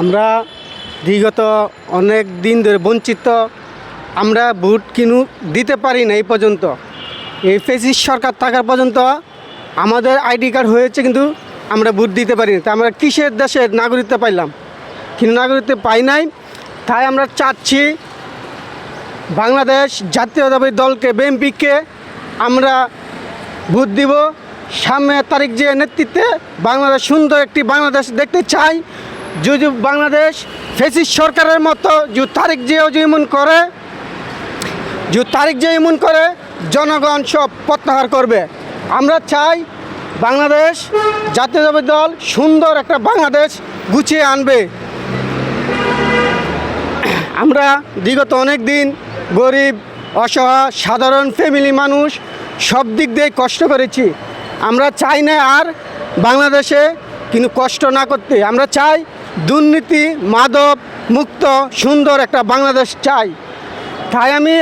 আমরা বিগত অনেক দিন ধরে বঞ্চিত। আমরা ভোট কিনু দিতে পারি না এই পর্যন্ত। এই সরকার থাকার পর্যন্ত আমাদের আইডি কার্ড হয়েছে কিন্তু আমরা ভোট দিতে পারি না। তা আমরা কিসের দেশের নাগরিকত্ব পাইলাম? কিন্তু নাগরিকত্ব পাই নাই। তাই আমরা চাচ্ছি বাংলাদেশ জাতীয়তাবাদী দলকে, বিএনপিকে আমরা ভোট দিব। সামনে তারিখ যে নেতৃত্বে বাংলাদেশ সুন্দর একটি বাংলাদেশ দেখতে চাই। যদি বাংলাদেশ ফেসিস সরকারের মতো যে তারিখ যে যেমন করে যে তারিখ যে এমন করে, জনগণ সব প্রত্যাহার করবে। আমরা চাই বাংলাদেশ জাতীয়তাবাদী দল সুন্দর একটা বাংলাদেশ গুছিয়ে আনবে। আমরা বিগত অনেক দিন গরিব, অসহায়, সাধারণ ফ্যামিলি মানুষ সব দিক দিয়ে কষ্ট করেছি। আমরা চাই না আর বাংলাদেশে কিন্তু কষ্ট না করতে। আমরা চাই দুর্নীতি, মাদক মুক্ত, সুন্দর একটা বাংলাদেশ চাই। তাই আমি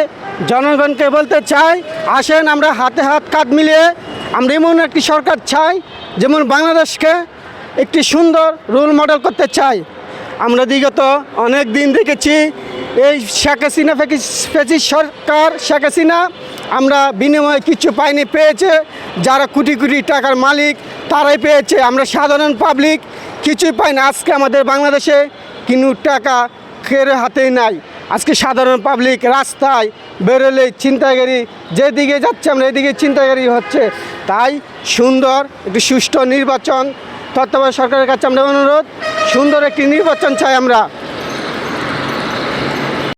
জনগণকে বলতে চাই, আসেন আমরা হাতে হাত কাঁধ মিলিয়ে আমরা এমন একটি সরকার চাই, যেমন বাংলাদেশকে একটি সুন্দর রোল মডেল করতে চাই। আমরা বিগত অনেক দিন দেখেছি, এই শেখ হাসিনা ফেসি সরকার, শেখ হাসিনা, আমরা বিনিময়ে কিছু পাইনি, পেয়েছে, যারা কোটি কোটি টাকার মালিক, তারাই পেয়েছে। আমরা সাধারণ পাবলিক কিছুই পায় না। আজকে আমাদের বাংলাদেশে কিন্তু টাকা খের হাতেই নাই। আজকে সাধারণ পাবলিক রাস্তায় বেরোলে চিন্তাগারি যেদিকে যাচ্ছে, আমরা এদিকে চিন্তাগারি হচ্ছে। তাই সুন্দর একটি সুষ্ঠু নির্বাচন। তত্ত্বাবধায়ক সরকারের কাছে আমরা অনুরোধ, সুন্দর একটি নির্বাচন চাই আমরা।